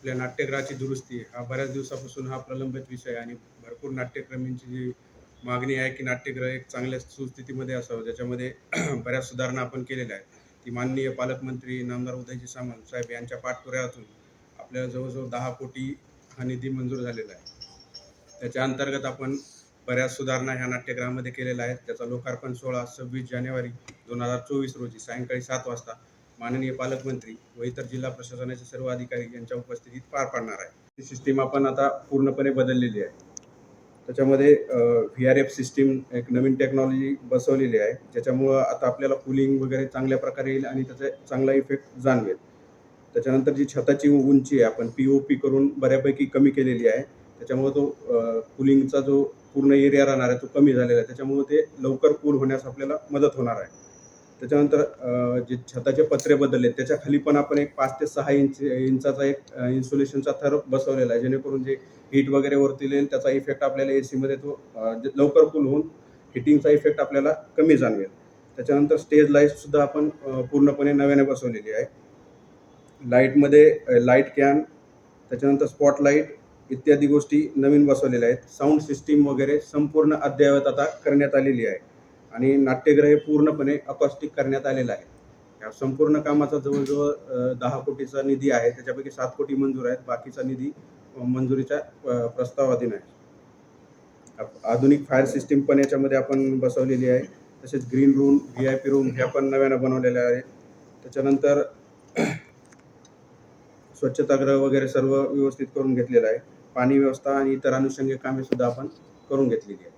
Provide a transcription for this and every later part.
आपल्या नाट्यगृहाची दुरुस्ती हा बऱ्याच दिवसापासून हा प्रलंबित विषय आणि भरपूर नाट्यक्रमींची जी मागणी आहे की नाट्यगृह एक चांगल्या सुस्थितीमध्ये असावं. ज्याच्यामध्ये बऱ्याच सुधारणा आपण केलेल्या आहेत. ती माननीय पालकमंत्री नामदार उदयजी सामंत साहेब यांच्या पाठपुऱ्यातून आपल्याला जवळजवळ दहा कोटी हा निधी मंजूर झालेला आहे. त्याच्या अंतर्गत आपण बऱ्याच सुधारणा ह्या नाट्यगृहामध्ये केलेल्या आहेत. त्याचा लोकार्पण सोहळा सव्वीस जानेवारी दोन हजार चोवीस रोजी सायंकाळी सात वाजता माननीय पालकमंत्री व इतर जिल्हा प्रशासनाचे सर्व अधिकारी यांच्या उपस्थितीत पार पाडणार आहे. ही सिस्टीम आपण आता पूर्णपणे बदललेली आहे. त्याच्यामध्ये व्ही आर एफ सिस्टीम एक नवीन टेक्नॉलॉजी बसवलेली आहे. ज्याच्यामुळं आता आपल्याला कूलिंग वगैरे चांगल्या प्रकारे येईल आणि त्याचा चांगला इफेक्ट जाणवेल. त्याच्यानंतर जी छताची उंची आहे आपण पी ओ पी करून बऱ्यापैकी कमी केलेली आहे. त्याच्यामुळे तो कूलिंगचा जो पूर्ण एरिया राहणार आहे तो कमी झालेला आहे. त्याच्यामुळे ते लवकर कूल होण्यास आपल्याला मदत होणार आहे. त्याच्यानंतर जे छताचे पत्रे बदलले त्याच्याखाली पण आपण एक पाच ते सहा इंच इंचाचा एक इन्सुलेशनचा थर बसवलेला आहे. जेणेकरून जे हीट वगैरे वरती येईल त्याचा इफेक्ट आपल्याला ए सीमध्ये तो जे लवकर कूल होऊन हिटिंगचा इफेक्ट आपल्याला कमी जाणवेल. त्याच्यानंतर स्टेज लाईटसुद्धा आपण पूर्णपणे नव्याने बसवलेली आहे. लाईटमध्ये लाइट कॅन त्याच्यानंतर स्पॉटलाईट इत्यादी गोष्टी नवीन बसवलेल्या आहेत. साऊंड सिस्टीम वगैरे संपूर्ण अद्ययावत आता करण्यात आलेली आहे. आणि नाट्यगृह हे पूर्णपणे अकॉस्टिक करण्यात आलेलं आहे. या संपूर्ण कामाचा जवळजवळ दहा कोटीचा निधी आहे. त्याच्यापैकी सात कोटी मंजूर आहेत. बाकीचा निधी मंजुरीच्या प्रस्तावाधीन आहे. आधुनिक फायर सिस्टीम पण याच्यामध्ये आपण बसवलेली आहे. तसेच green room V I P room ह्या पण नव्यानं बनवलेल्या आहेत. त्याच्यानंतर स्वच्छतागृह वगैरे सर्व व्यवस्थित करून घेतलेलं आहे. पाणी व्यवस्था आणि इतर अनुषंगिक कामे सुद्धा आपण करून घेतलेली आहे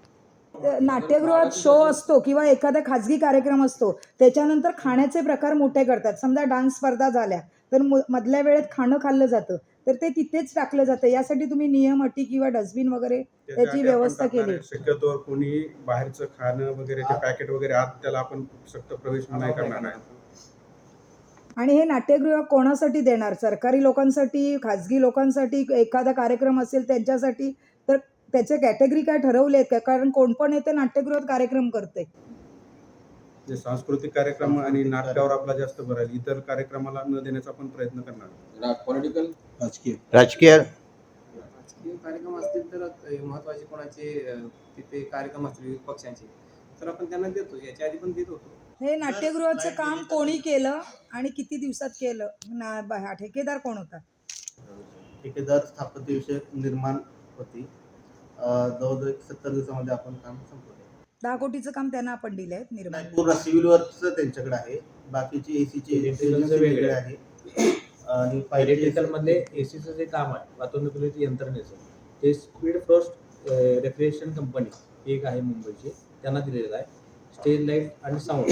नाट्यगृहात शो असतो किंवा एखादा खाजगी कार्यक्रम असतो त्याच्यानंतर खाण्याचे प्रकार मोठे करतात समजा डान्स स्पर्धा झाल्या तर मधल्या वेळेत खाणं खाल्लं जातं तर ते तिथेच टाकलं जातं यासाठी तुम्ही नियम अटी किंवा डस्टबिन वगैरे त्याची व्यवस्था केली. आहे. शक्यतोवर कोणी बाहेरचं खाणं वगैरे पॅकेट वगैरे आत त्याला आपण सक्त प्रवेश नाही करणार नाही आणि हे नाट्यगृह कोणासाठी देणार सरकारी लोकांसाठी खाजगी लोकांसाठी एखादा कार्यक्रम असेल त्यांच्यासाठी तर त्याचे कॅटेगरी काय ठरवले आहेत का? कारण कोण पण येते नाट्यगृहात कार्यक्रम करते. जे सांस्कृतिक कार्यक्रम आणि नाटकावर आपला जास्त भर आहे इतर कार्यक्रमाला न देण्याचा आपण प्रयत्न करणार पॉलिटिकल राजकीय. राजकीय. राजकीय कार्यक्रम असतील तर अ, महत्त्वाचे कोणाचे तिथे कार्यक्रम असतील विविध पक्षांचे तर आपण त्यांना देतो याच्या आधी पण देत होतो. हे नाट्यगृहाचं काम कोणी केलं आणि किती दिवसात केलं? ना ब- ठेकेदार कोण होता? ठेकेदार स्थापत्य निर्माण होती. जवळजवळ एक सत्तर दिवसामध्ये आपण काम संपवलं. दहा कोटीचं काम त्यांना आपण दिलंय निर्माण. नाही, पूर्ण सिव्हिल वर्कचं त्यांच्याकडे आहे. बाकीचे एसीचे वेगळे. आहे. आणि इलेक्ट्रिकल मधले एसीचं जे काम आहे वातानुकूलित यंत्रणेचं ते स्पीड फर्स्ट रेफ्रिजरेशन कंपनी एक आहे मुंबईची त्यांना दिलेलं आहे. स्टेज लाइट आणि साऊंड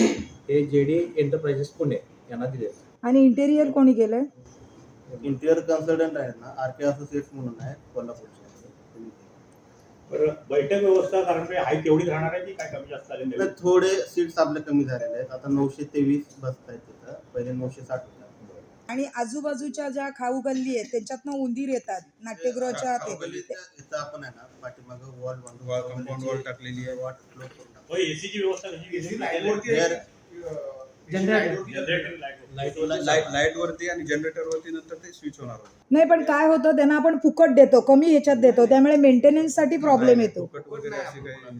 हे जे डी एंटरप्राइजेस पुणे यांना दिलेलं आहे. आणि इंटेरियर कोणी केलंय? इंटिरियर कन्सल्टंट आहेत ना आर के असोसिएट्स म्हणून आहेत कोल्हापूरचे. बरं बैठक व्यवस्था कारण ते आहे तेवढीच राहणार आहे की काय कमी जास्त झाले थोडे सीट्स आपले कमी झालेले आहेत. आता नऊशे तेवीस बसत आहेत तिथं. पहिले नऊशे साठ होत्या. आणि आजूबाजूच्या ज्या खाऊ गल्ली आहेत त्याच्यातनं उंदीर येतात नाट्यगृहाच्या आत येतात. इथं आपण आहे ना पाठीमागं वॉल compound wall टाकलेली आहे. एसीची व्यवस्था कशी केली? लाइट लाइट लाइट वरती आणि जनरेटर वरती नंतर ते स्विच होणार नाही पण काय होतं त्यांना आपण फुकट देतो कमी ह्याच्यात देतो त्यामुळे मेंटेनन्ससाठी प्रॉब्लेम येतो. फुकट वगैरे अशी काही